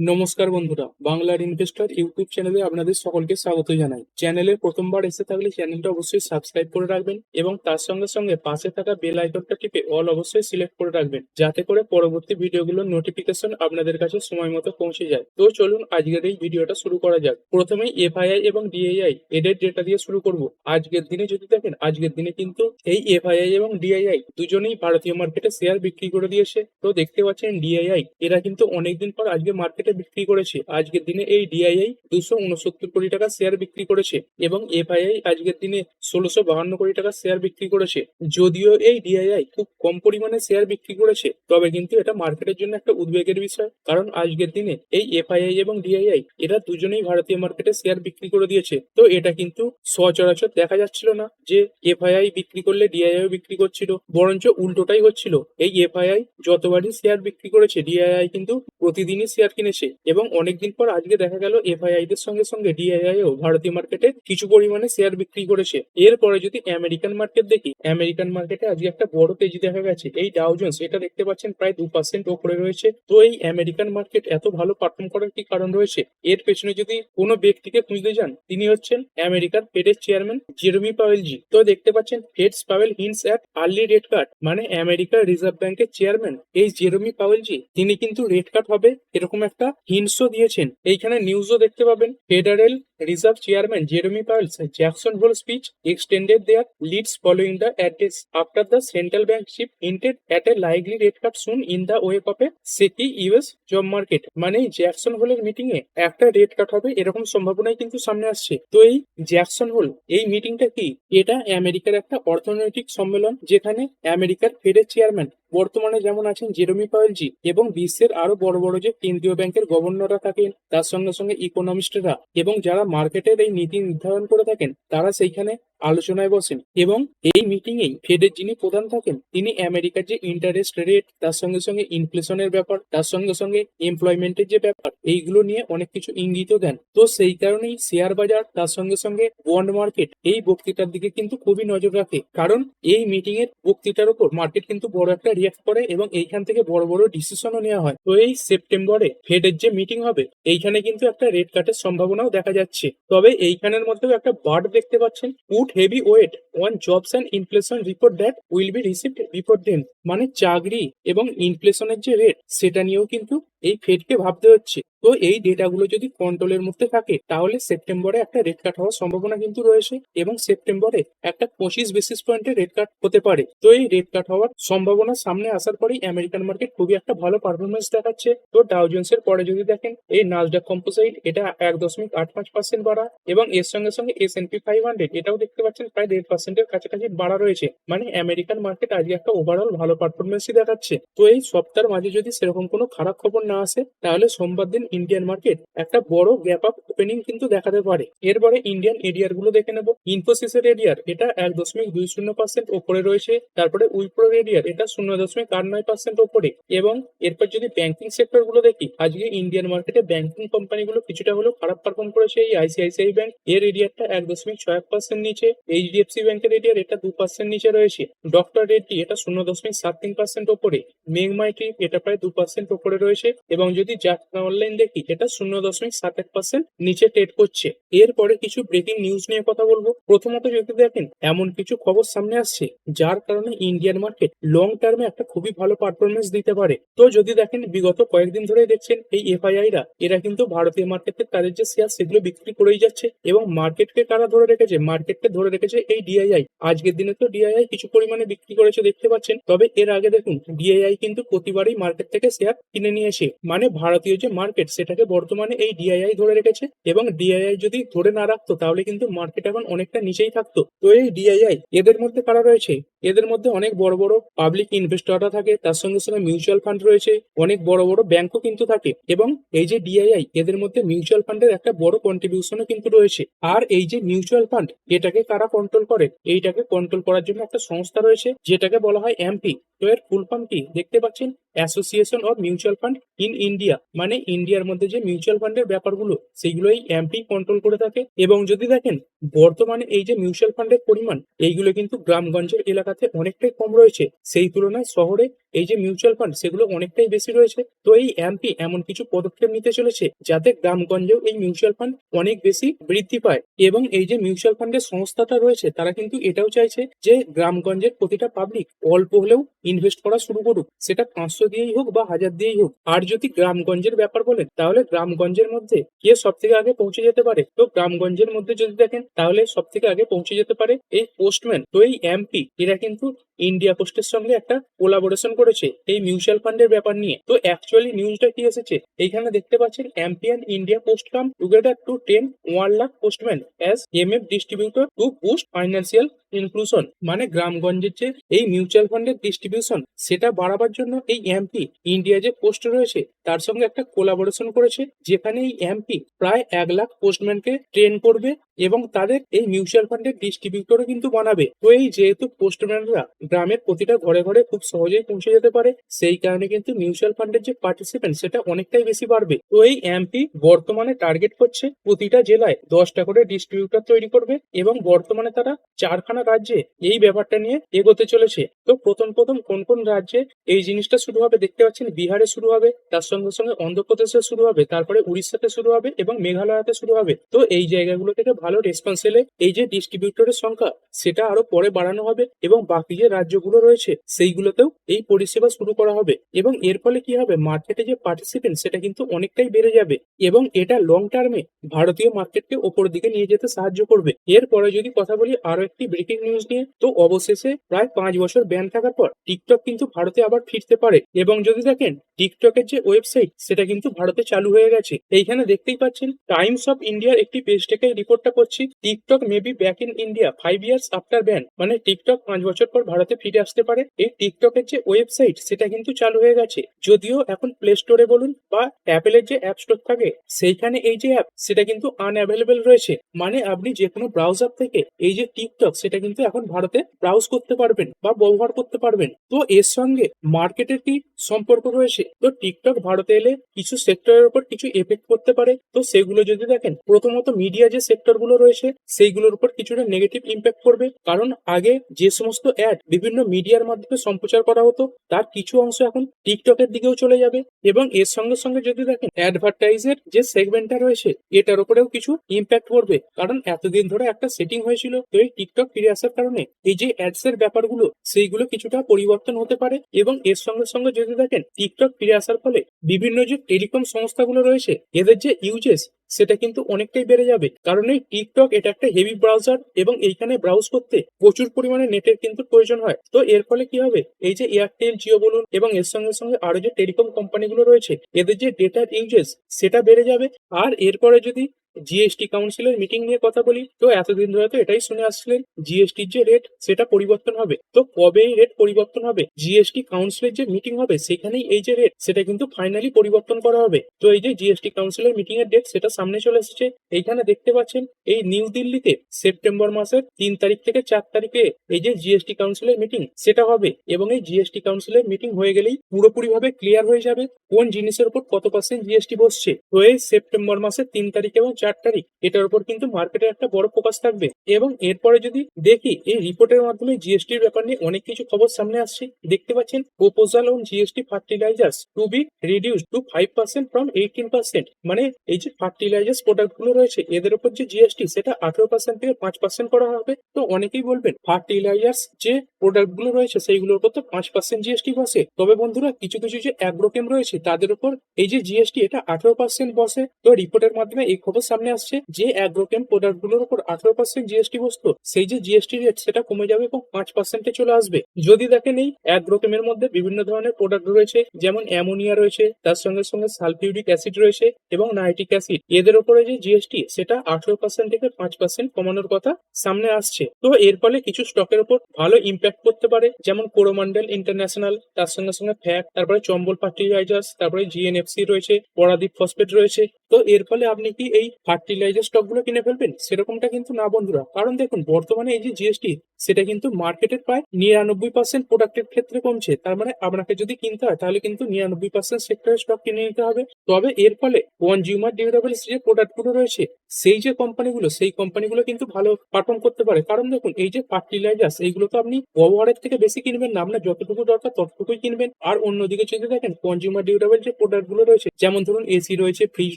নমস্কার বন্ধুরা, বাংলার ইনভেস্টর ইউটিউব চ্যানেলে আপনাদের সকলকে স্বাগত জানাই। চ্যানেলে প্রথমবার এসে থাকলে চ্যানেলটা অবশ্যই সাবস্ক্রাইব করে রাখবেন এবং তার সঙ্গে সঙ্গে পাশে থাকা বেল আইকনটা টিপে অল অবশ্যই সিলেক্ট করে রাখবেন, যাতে করে পরবর্তী ভিডিওগুলোর নোটিফিকেশন আপনাদের কাছে সময় মতো পৌঁছে যায়। তো চলুন আজকের এই ভিডিওটা শুরু করা যাক। প্রথমেই এফআইআই এবং ডিআইআই এদের ডেটা দিয়ে শুরু করব। আজকের দিনে যদি দেখেন, আজকের দিনে কিন্তু এই এফআইআই এবং ডিআইআই দুজনেই ভারতীয় মার্কেটে শেয়ার বিক্রি করে দিয়েছে। তো দেখতে পাচ্ছেন ডিআইআই এরা কিন্তু অনেকদিন পর আজকে মার্কেটে বিক্রি করেছে। আজকের দিনে এই ডিআইআই দুশো উনসত্তর কোটি টাকা শেয়ার বিক্রি করেছে এবং এফআইআই আজকের দিনে ষোলোশো বাহান্ন কোটি টাকা শেয়ার বিক্রি করেছে। যদিও এই ডিআইআই খুব কম পরিমাণে শেয়ার বিক্রি করেছে, তবে কিন্তু এটা মার্কেটের জন্য একটা উদ্বেগের বিষয়। কারণ আজকের দিনে এই এফআইআই এবং ডিআইআই এরা দুজনেই ভারতীয় মার্কেটে শেয়ার বিক্রি করে দিয়েছে। তো এটা কিন্তু সচরাচর দেখা যাচ্ছিল না যে এফআইআই বিক্রি করলে ডিআইআই বিক্রি করছিল, বরঞ্চ উল্টোটাই হচ্ছিল। এই এফআইআই যতবারই শেয়ার বিক্রি করেছে ডিআইআই কিন্তু প্রতিদিনই শেয়ার কিনেছে। এবং অনেকদিন পর আজকে দেখা গেল এফআইআই দের সঙ্গে সঙ্গে ডিআইআই ও ভারতীয় মার্কেটে কিছু পরিমাণে শেয়ার বিক্রি করেছে। এরপরে যদি আমেরিকান মার্কেট দেখি আমেরিকান মার্কেটে আজকে একটা বড় তেজি দেখা গেছে। এই ডাউজন্স এটা দেখতে পাচ্ছেন প্রায় দু পার্সেন্ট ওপরে রয়েছে। তো এই আমেরিকান মার্কেট এত ভালো পারফর্ম করার কি কারণ রয়েছে? এর পেছনে যদি কোনো ব্যক্তিকে খুঁজতে যান, তিনি হচ্ছেন আমেরিকার ফেডের চেয়ারম্যান জেরমি পাওয়েলজি তো দেখতে পাচ্ছেন Fed's Powell hints at early rate cut মানে আমেরিকার রিজার্ভ ব্যাংকের চেয়ারম্যান এই জেরমি পাওয়েলজি তিনি কিন্তু রেট কাট হবে এরকম একটা হিন্টসও দিয়েছেন। এইখানে নিউজও দেখতে পাবেন। Federal reserve chairman Jerome Powell's Jackson Hole speech extended their leads following the address after the central bank chief hinted at a likely rate cut soon in the wake of a shaky US job market মানে Jackson হোলের meeting এ একটা rate কাট হবে এরকম সম্ভাবনাই কিন্তু সামনে আসছে। তো এই জ্যাকসন হোল এই মিটিংটা কি? এটা আমেরিকার একটা অর্থনৈতিক সম্মেলন যেখানে আমেরিকার ফেডের চেয়ারম্যান বর্তমানে যেমন আছেন জেরমি পাওয়েলজি এবং বিশ্বের আরও বড় বড় যে কেন্দ্রীয় ব্যাংকের গভর্নররা থাকেন, তার সঙ্গে সঙ্গে ইকোনমিস্টরা এবং যারা মার্কেটের এই নীতি নির্ধারণ করে থাকেন, তারা সেইখানে আলোচনায় বসেন এবং এই মিটিং এই ফেডের যিনি প্রধান থাকেন, তিনি আমেরিকার যে ইন্টারেস্ট রেট তার সঙ্গে সঙ্গে ইনফ্লেশনের ব্যাপার, তার সঙ্গে সঙ্গে এমপ্লয়মেন্টের যে ব্যাপার, এইগুলো নিয়ে অনেক কিছু ইঙ্গিতও দেন। তো সেই কারণেই শেয়ার বাজার, তার সঙ্গে সঙ্গে বন্ড মার্কেট এই বক্তৃতার দিকে কিন্তু খুবই নজর রাখে। কারণ এই মিটিং এর বক্তৃতার উপর মার্কেট কিন্তু বড় একটা রিয়াক্ট করে, এবং এইখান থেকে বড় বড় ডিসিশনও নেওয়া হয়। তো এই সেপ্টেম্বরে ফেডের যে মিটিং হবে, এইখানে কিন্তু একটা রেট কাটের সম্ভাবনাও দেখা যাচ্ছে। তবে এইখানের মধ্যেও একটা বার্ড দেখতে পাচ্ছেন put heavy weight on jobs and inflation report that will be received before then মানে চাকরি এবং ইনফ্লেশনের যে রেট সেটা নিয়েও কিন্তু এই ফেডকে ভাবতে হচ্ছে। তো এই ডেটাগুলো যদি কন্ট্রোলের মধ্যে থাকে, তাহলে সেপ্টেম্বরে একটা রেট কাট হওয়ার সম্ভাবনা কিন্তু রয়েছে এবং সেপ্টেম্বরে একটা পঁচিশ বেসিস পয়েন্টের রেট কাট হতে পারে। তো এই রেট কাট হওয়ার সম্ভাবনা সামনে আসার পরেই আমেরিকান মার্কেট খুবই একটা ভালো পারফরমেন্স দেখাচ্ছে। তো ডাউজন্স এর পরে যদি দেখেন, এই নাজডাক কম্পোসাইট এটা এক দশমিক আট পাঁচ পার্সেন্ট বাড়া এবং এর সঙ্গে সঙ্গে S N P five hundred এটাও দেখতে পাচ্ছেন, প্রায় দেড় পার্সেন্টের কাছাকাছি বাড়া রয়েছে। মানে আমেরিকান মার্কেট আজকে একটা ওভারঅল ভালো পারফরমেন্সই দেখাচ্ছে। তো এই সপ্তাহের মাঝে যদি সেরকম কোনো খারাপ খবর না আসে, তাহলে সোমবার দিন ইন্ডিয়ান মার্কেট একটা বড় গ্যাপ আপ ওপেনিং কিন্তু দেখাতে পারে। এরপরে ইন্ডিয়ান এরিয়ারগুলো দেখে নেব। ইনফোসিসের এরিয়ার এটা এক দশমিক দুই শূন্য পার্সেন্ট ওপরে রয়েছে। তারপরে উইপ্রোর এরিয়ার এটা শূন্য দশমিক আট নয় পার্সেন্ট ওপরে। এবং এরপর যদি ব্যাংকিং সেক্টরগুলো দেখি, আজকে ইন্ডিয়ান মার্কেটে ব্যাংকিং কোম্পানিগুলো কিছুটা হলেও খারাপ পারফর্ম করেছে। এই আইসিআইসিআই ব্যাংক এর এরিয়ারটা এক দশমিক ছয় এক পার্সেন্ট নিচে। এইচডিএফসি ব্যাংকের এরিয়ার এটা দু পার্সেন্ট নিচে রয়েছে। ডক্টর রেড্ডি এটা শূন্য দশমিক সাত তিন পার্সেন্ট ওপরে। মেঘমাইটি এটা প্রায় দু পার্সেন্ট ওপরে রয়েছে। এবং যদি যাত্রা অনলাইন দেখি এটা শূন্য দশমিক সাত এক পার্সেন্ট নিচে ট্রেড করছে। এরপরে কিছু ব্রেকিং নিউজ নিয়ে কথা বলব। প্রথমত যদি দেখেন, এমন কিছু খবর সামনে আসছে, যার কারণে ইন্ডিয়ান মার্কেট লং টার্মে একটা খুবই ভালো পারফরমেন্স দিতে পারে। তো যদি দেখেন, বিগত কয়েকদিন ধরে দেখছেন, এই এফআইআই রা, এরা কিন্তু ভারতীয় মার্কেটে তাদের যে শেয়ার সেগুলো বিক্রি করেই যাচ্ছে এবং মার্কেটকে কারা ধরে রেখেছে? মার্কেটকে ধরে রেখেছে এই ডিআইআই আজকের দিনে তো ডিআইআই কিছু পরিমাণে বিক্রি করেছে, দেখতে পাচ্ছেন। তবে এর আগে দেখুন ডিআইআই কিন্তু প্রতিবারই মার্কেট থেকে শেয়ার কিনে নিয়েছে মানে ভারতীয় যে মার্কেট সেটাকে বর্তমানে এই ডিআইআই ধরে রেখেছে এবং ডিআইআই যদি ধরে না রাখতো, তাহলে কিন্তু মার্কেট এখন অনেকটা নিচেই থাকতো। তো এই ডিআইআই এদের মধ্যে কারা রয়েছে? এদের মধ্যে অনেক বড় বড় পাবলিক ইনভেস্টররা থাকে, তার সঙ্গে সঙ্গে মিউচুয়াল ফান্ড রয়েছে, অনেক বড় বড় ব্যাংকও কিন্তু থাকে এবং এই যে ডিআইআই এদের মধ্যে মিউচুয়াল ফান্ডের একটা বড় কন্ট্রিবিউশনও কিন্তু রয়েছে। আর এই যে মিউচুয়াল ফান্ড এটাকে কারা কন্ট্রোল করে? এইটাকে কন্ট্রোল করার জন্য একটা সংস্থা রয়েছে, যেটাকে বলা হয় এমপি তো এর ফুল ফর্ম কি? দেখতে পাচ্ছেন? Association of mutual fund in India মানে ইন্ডিয়ার মধ্যে যে মিউচুয়াল ফান্ডের ব্যাপারগুলো সেগুলো এই এমপি কন্ট্রোল করে থাকে। এবং যদি দেখেন, বর্তমানে এই যে মিউচুয়াল ফান্ডের পরিমাণ, এইগুলো কিন্তু গ্রামগঞ্জের এলাকাতে অনেকটাই কম রয়েছে। সেই তুলনায় শহরে এই যে মিউচুয়াল ফান্ড সেগুলো অনেকটাই বেশি রয়েছে। তো এই এমপি এমন কিছু পদক্ষেপ নিতে চলেছে যাতে গ্রামগঞ্জেও এই মিউচুয়াল ফান্ড অনেক বেশি বৃদ্ধি পায় এবং এই যে মিউচুয়াল ফান্ডের সংস্থাটা রয়েছে তারা কিন্তু এটাও চাইছে যে গ্রামগঞ্জের প্রতিটা পাবলিক অল্প হলেও ইনভেস্ট করা শুরু করুক। সেটা পাঁচশো দিয়েই হোক বা হাজার দিয়েই হোক। আর যদি গ্রামগঞ্জের ব্যাপার বলেন, তাহলে গ্রামগঞ্জের মধ্যে কে সব থেকে আগে পৌঁছে যেতে পারে। তো গ্রামগঞ্জের মধ্যে যদি দেখেন, তাহলে সব থেকে আগে পৌঁছে যেতে পারে এই পোস্টম্যান তো এই এমপি এরা কিন্তু ইন্ডিয়া পোস্টের সঙ্গে একটা কোলাবোরেশন করেছে এই মিউচুয়াল ফান্ডের ব্যাপার নিয়ে। তো অ্যাকচুয়ালি নিউজটা কি এসেছে? এইখানে দেখতে পাচ্ছেন and India post come together to ten one lakh postman as MF distributor to boost financial inclusion মানে গ্রামগঞ্জের যে এই মিউচুয়াল ফান্ডের ডিস্ট্রিবিউশন সেটা বাড়াবার জন্য এই এমপি ইন্ডিয়া যে পোস্ট রয়েছে, তার সঙ্গে একটা কোলাবোরেশন করেছে, যেখানে এই এমপি প্রায় এক লাখ পোস্টম্যানকে ট্রেন করবে এবং তাদের এই মিউচুয়াল ফান্ডের ডিস্ট্রিবিউটরও কিন্তু বানাবে। তো এই যেহেতু পোস্টম্যানরা গ্রামের প্রতিটা ঘরে ঘরে খুব সহজেই পৌঁছে যেতে পারে, সেই কারণে কিন্তু মিউচুয়াল ফান্ডের যে পার্টিসিপেন্ট সেটা অনেকটাই বেশি বাড়বে। তো এই এমপি বর্তমানে টার্গেট করছে প্রতিটা জেলায় দশটা করে ডিস্ট্রিবিউটর তৈরি করবে এবং বর্তমানে তারা চারখানা রাজ্যে এই ব্যাপারটা নিয়ে এগোতে চলেছে। তো প্রথম প্রথম কোন কোন রাজ্যে এই জিনিসটা শুরু হবে দেখতে পাচ্ছেন, বিহারে শুরু হবে, তার সঙ্গে সঙ্গে অন্ধ্রপ্রদেশে শুরু হবে, তারপরে উড়িষ্যাতে শুরু হবে এবং মেঘালয়তে শুরু হবে। তো এই জায়গাগুলো থেকে ভালো রেসপন্স এলে এই যে ডিস্ট্রিবিউটরের সংখ্যা, সেটা আরও পরে বাড়ানো হবে এবং বাকি যে রাজ্যগুলো রয়েছে, সেইগুলোতেও এই পরিষেবা শুরু করা হবে এবং এর ফলে কি হবে? মার্কেটে যে পার্টিসিপেন্ট সেটা কিন্তু অনেকটাই বেড়ে যাবে এবং এটা লং টার্মে ভারতীয় মার্কেটকে ওপর দিকে নিয়ে যেতে সাহায্য করবে। এরপরে যদি কথা বলি আরও একটি ব্রেকিং নিউজ নিয়ে, তো অবশেষে প্রায় পাঁচ বছর ব্যান থাকার পর টিকটক কিন্তু ভারতে আবার ফিরতে পারে এবং যদি দেখেন টিকটকের যে ওয়েবসাইট সেটা কিন্তু ভারতে চালু হয়ে গেছে। এইখানে দেখতেই পাচ্ছেন টাইমস অফ ইন্ডিয়ার একটি পেজ থেকে এই রিপোর্টটা করছি। TikTok maybe back in India five years after ban মানে টিকটক পাঁচ বছর পর ভারতে ফিরে আসতে পারে। এই টিকটকের যে ওয়েবসাইট সেটা কিন্তু চালু হয়ে গেছে। যদিও এখন প্লে স্টোরে বলুন বা অ্যাপেলের যে অ্যাপ স্টোর থাকে, সেইখানে এই যে অ্যাপ সেটা কিন্তু আনঅ্যাভেলেবেল রয়েছে। মানে আপনি যে কোনো ব্রাউজার থেকে এই যে টিকটক সেটা কিন্তু এখন ভারতে ব্রাউজ করতে পারবেন বা ব্যবহার করতে পারবেন। তো এর সঙ্গে মার্কেটের কি সম্পর্ক রয়েছে? তো টিকটক ভারতে এলে কিছু সেক্টরের উপর কিছু এফেক্ট করতে পারে। তো সেগুলো যদি দেখেন, প্রথমত মিডিয়া যে সেক্টর গুলো রয়েছে, সেইগুলোর উপর কিছুটা নেগেটিভ ইম্প্যাক্ট করবে কারণ আগে যে সমস্ত অ্যাড বিভিন্ন মিডিয়ার মাধ্যমে সম্প্রচার করা হতো, তার কিছু অংশ এখন টিকটকের দিকেও চলে যাবে। এবং এর সঙ্গে সঙ্গে যদি দেখেন অ্যাডভার্টাইজের যে সেগমেন্টটা রয়েছে, এটার উপরেও কিছু ইম্প্যাক্ট করবে কারণ এতদিন ধরে একটা সেটিং হয়েছিল, তো এই টিকটক ফিরে আসার কারণে এই যে অ্যাডস এর ব্যাপারগুলো, সেইগুলো কিছুটা পরিবর্তন হতে পারে। এবং এর সঙ্গে সঙ্গে যদি দেখেন টিকটক ফিরে আসার ফলে বিভিন্ন যে টেলিকম সংস্থাগুলো রয়েছে, এদের যে ইউজেস সেটা কিন্তু অনেকটাই বেড়ে যাবে। কারণ এই টিকটক এটা একটা হেভি ব্রাউজার এবং এইখানে ব্রাউজ করতে প্রচুর পরিমাণে নেটের কিন্তু প্রয়োজন হয়। তো এর ফলে কি হবে? এই যে এয়ারটেল জিও বলুন এবং এর সঙ্গে সঙ্গে আরও যে টেলিকম কোম্পানিগুলো রয়েছে, এদের যে ডেটার ইউজেস সেটা বেড়ে যাবে। আর এরপরে যদি জিএসটি কাউন্সিলের মিটিং নিয়ে কথা বলি। তো এতদিন ধরে তো এটাই শুনে আসছিলেন জিএসটির যে রেট সেটা পরিবর্তন হবে। তো কবে এই রেট পরিবর্তন হবে? জিএসটি কাউন্সিলের যে মিটিং হবে, সেখানেই এই যে রেট সেটা কিন্তু ফাইনালি পরিবর্তন করা হবে। তো এই যে জিএসটি কাউন্সিলের মিটিং এর ডেট সেটা সামনে চলে এসেছে। এইখানে দেখতে পাচ্ছেন, এই নিউ দিল্লিতে সেপ্টেম্বর মাসের তিন তারিখ থেকে চার তারিখে এই যে জিএসটি কাউন্সিলের মিটিং সেটা হবে। এবং এই জিএসটি কাউন্সিলের মিটিং হয়ে গেলেই পুরোপুরি ভাবে ক্লিয়ার হয়ে যাবে কোন জিনিসের উপর কত পার্সেন্ট জিএসটি বসছে। তো এই সেপ্টেম্বর মাসের তিন তারিখ এবং চার তারিখ, এটার উপর কিন্তু মার্কেটে একটা বড় ফোকাস থাকবে। এবং এরপরে যদি দেখি, এই রিপোর্টের মাধ্যমে জিএসটির ব্যাপার নিয়ে অনেক কিছু খবর সামনে আসছে। দেখতে পাচ্ছেন proposal on GST fertilisers to be reduce to five percent from eighteen percent মানে এই যে ফার্টিলাইজার্স প্রোডাক্টগুলো রয়েছে, এদের উপর যে জিএসটি সেটা আঠারো পার্সেন্ট থেকে পাঁচ পার্সেন্ট করা হবে। তো অনেকেই বলবেন ফার্টিলাইজার্স যে প্রোডাক্টগুলো রয়েছে, সেইগুলোর উপর তো পাঁচ পার্সেন্ট জিএসটি বসে। তবে বন্ধুরা, কিছু কিছু যে অ্যাগ্রোকেম রয়েছে, তাদের উপর এই যে জিএসটি এটা আঠারো পার্সেন্ট বসে। তো রিপোর্টের মাধ্যমে এই খবর সামনে আসছে যে অ্যাগ্রোকেম প্রোডাক্টগুলোর উপর আঠারো পার্সেন্ট জিএসটি বসতো, সেই যে জিএসটি রেট সেটা কমে যাবে এবং পাঁচ পার্সেন্টে চলে আসবে। যদি দেখেন এই অ্যাগ্রোকেমের মধ্যে বিভিন্ন ধরনের প্রোডাক্ট রয়েছে, যেমন অ্যামোনিয়া রয়েছে, তার সঙ্গে সঙ্গে সালফিউরিক অ্যাসিড রয়েছে এবং নাইট্রিক অ্যাসিড এদের উপরে যে জিএসটি সেটা আঠারো পার্সেন্ট থেকে পাঁচ পার্সেন্ট কমানোর কথা সামনে আসছে। তো এর ফলে কিছু স্টকের উপর ভালো ইম্প্যাক্ট করতে পারে, যেমন কোরোমান্ডেল ইন্টারন্যাশনাল তার সঙ্গে সঙ্গে ফ্যাক তারপরে চম্বল ফার্টিলাইজার্স তারপরে জিএনএফসি রয়েছে, পরাদীপ ফসফেট রয়েছে। তো এর ফলে আপনি কি এই ফার্টিলাইজার স্টকগুলো কিনে ফেলবেন? সেরকমটা কিন্তু না বন্ধুরা। কারণ দেখুন, বর্তমানে এই যে জিএসটি সেটা কিন্তু মার্কেটের প্রায় নিরানব্বই পার্সেন্ট প্রোডাক্টের ক্ষেত্রে কমছে। তার মানে আপনাকে যদি কিনতে হয়, তাহলে কিন্তু নিরানব্বই পার্সেন্ট সেক্টরের স্টক কিনে নিতে হবে। তবে এর ফলে কনজিউমার ডিউরেবলস যে প্রোডাক্টগুলো রয়েছে, সেই যে কোম্পানিগুলো সেই কোম্পানিগুলো কিন্তু ভালো পারফর্ম করতে পারে। কারণ দেখুন, এই যে ফার্টিলাইজার্স এইগুলো তো আপনি ব্যবহারের থেকে বেশি কিনবেন না। আপনার যতটুকু দরকার, ততটুকুই কিনবেন। আর অন্যদিকে যদি দেখেন কনজিউমার ডিউরেবল যে প্রোডাক্টগুলো রয়েছে, যেমন ধরুন এসি রয়েছে ফ্রিজ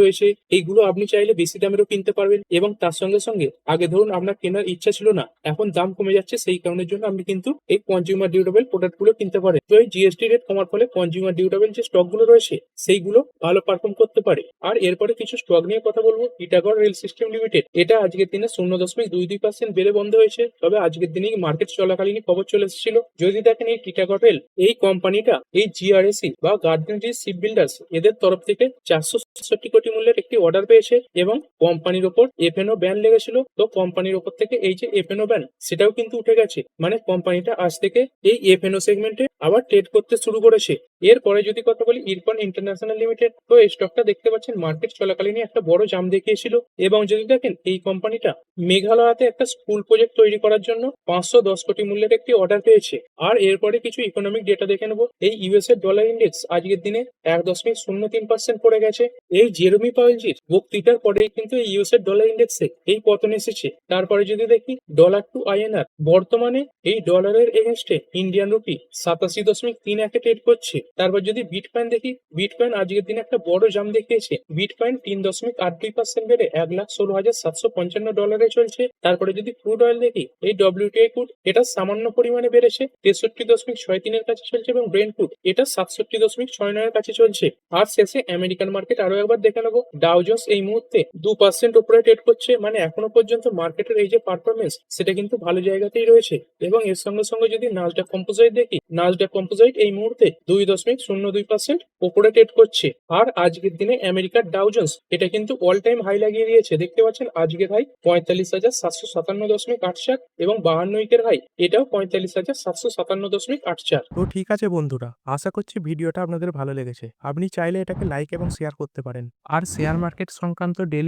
রয়েছে, এইগুলো আপনি চাইলে বেশি দামেরও কিনতে পারবেন এবং তার সঙ্গে সঙ্গে, আগে ধরুন আপনার কেনার ইচ্ছা ছিল না, এখন দাম কমে যাচ্ছে, সেই কারণের জন্য আপনি কিন্তু এই কনজিউমার ডিউরেবল প্রোডাক্টগুলো কিনতে পারেন। তো এই জিএসটি রেট কমার ফলে কনজিউমার ডিউরেবল যে স্টকগুলো রয়েছে, সেইগুলো ভালো পারফর্ম করতে পারে। আর এরপরে কিছু স্টক নিয়ে কথা বলব ইটাগড় রেল সিস্টেম লিমিটেড এটা আজকের দিনে শূন্য দশমিক দুই দুই পার্সেন্ট বেড়ে বন্ধ হয়েছে, তবে আজকের দিনে মার্কেট চলাকালীন খবর চলে এসেছিল। যদি দেখেন এই টিটাগড় রেল এই কোম্পানিটা এই জিআরএসি বা গার্ডেন শিপ বিল্ডার্স এদের তরফ থেকে চারশো ছেষট্টি কোটি মূল্যের একটি অর্ডার পেয়েছে এবং কোম্পানির ওপর এফএনও ব্যান লেগেছিল, তো কোম্পানির ওপর থেকে এই যে এফএনও ব্যান সেটাও কিন্তু উঠে গেছে। মানে কোম্পানিটা আজ থেকে এই এফএনও সেগমেন্টে আবার ট্রেড করতে শুরু করেছে। এরপরে যদি কথা বলি ইরফান ইন্টারন্যাশনাল লিমিটেড তো এই স্টকটা দেখতে পাচ্ছেন মার্কেট চলাকালীনই একটা বড় জাম দেখিয়েছিল। এবং যদি দেখেন, এই কোম্পানিটা মেঘালয়াতে একটা স্কুল প্রজেক্ট তৈরি করার জন্য পাঁচশো দশ কোটি মূল্যের একটি অর্ডার পেয়েছে। আর এরপরে কিছু ইকোনমিক ডেটা দেখে নেব। এই ইউএস এর ডলার ইন্ডেক্স আজকের দিনে এক দশমিক শূন্য তিন পার্সেন্ট পড়ে গেছে। এই জেরমি পাওয়েলজির বক্তৃতার পরে কিন্তু এই ইউএস এর ডলার ইন্ডেক্সে এই পতন এসেছে। তারপরে যদি দেখি ডলার টু আইএনআর বর্তমানে এই ডলারের এগেনস্টে ইন্ডিয়ান রুপি সাতাশি দশমিক তিন একে ট্রেড করছে। তারপর যদি বিটকয়েন দেখি বিটকয়েন আজকের দিনে একটা বড় জাম দেখিয়েছে। বিটকয়েন তিন দশমিক আট দুই পার্সেন্ট বেড়ে এক লাখ ষোলো হাজার সাতশো পঞ্চান্ন ডলারে চলছে। তারপরে যদি ক্রুড অয়েল দেখি, এই ডব্লিউটিআই ক্রুড এটা সামান্য পরিমাণে বেড়েছে। তেষট্টি দশমিক ছয় তিনের কাছে চলছে এবং ব্রেন ক্রুড এটা সাতষট্টি দশমিক ছয় নয়ের কাছে চলছে। আর শেষে আমেরিকান মার্কেট আরও একবার দেখে নেব। ডাউজন্স এই মুহূর্তে দু পার্সেন্ট উপরে ট্রেড করছে মানে এখনও পর্যন্ত মার্কেটের এই যে পারফরমেন্স সেটা কিন্তু ভালো জায়গাতেই রয়েছে। এবং এর সঙ্গে সঙ্গে যদি নাজডাক কম্পোজাইট দেখি নাজডাক কম্পোজাইট এই মুহূর্তে দুই দশমিক শূন্য দুই পার্সেন্ট উপরে ট্রেড করছে। আর আজকের দিনে আমেরিকার ডাউজন্স এটা কিন্তু অল টাইম হাই লাগিয়ে দিয়েছে। দেখতে পাচ্ছেন, আজকের হাই পঁয়তাল্লিশ হাজার সাতশো সাতান্ন দশমিক আট চার এবং বাহান্ন উইকের হাই এটাও পঁয়তাল্লিশ হাজার সাতশো সাতান্ন দশমিক আট চার। তো ঠিক আছে বন্ধুরা, আশা করছি ভিডিওটা আপনাদের ভালো লেগেছে। আপনি চাইলে এটাকে লাইক এবং শেয়ার করতে পারেন। আর শেয়ার মার্কেট সংক্রান্ত ডেলি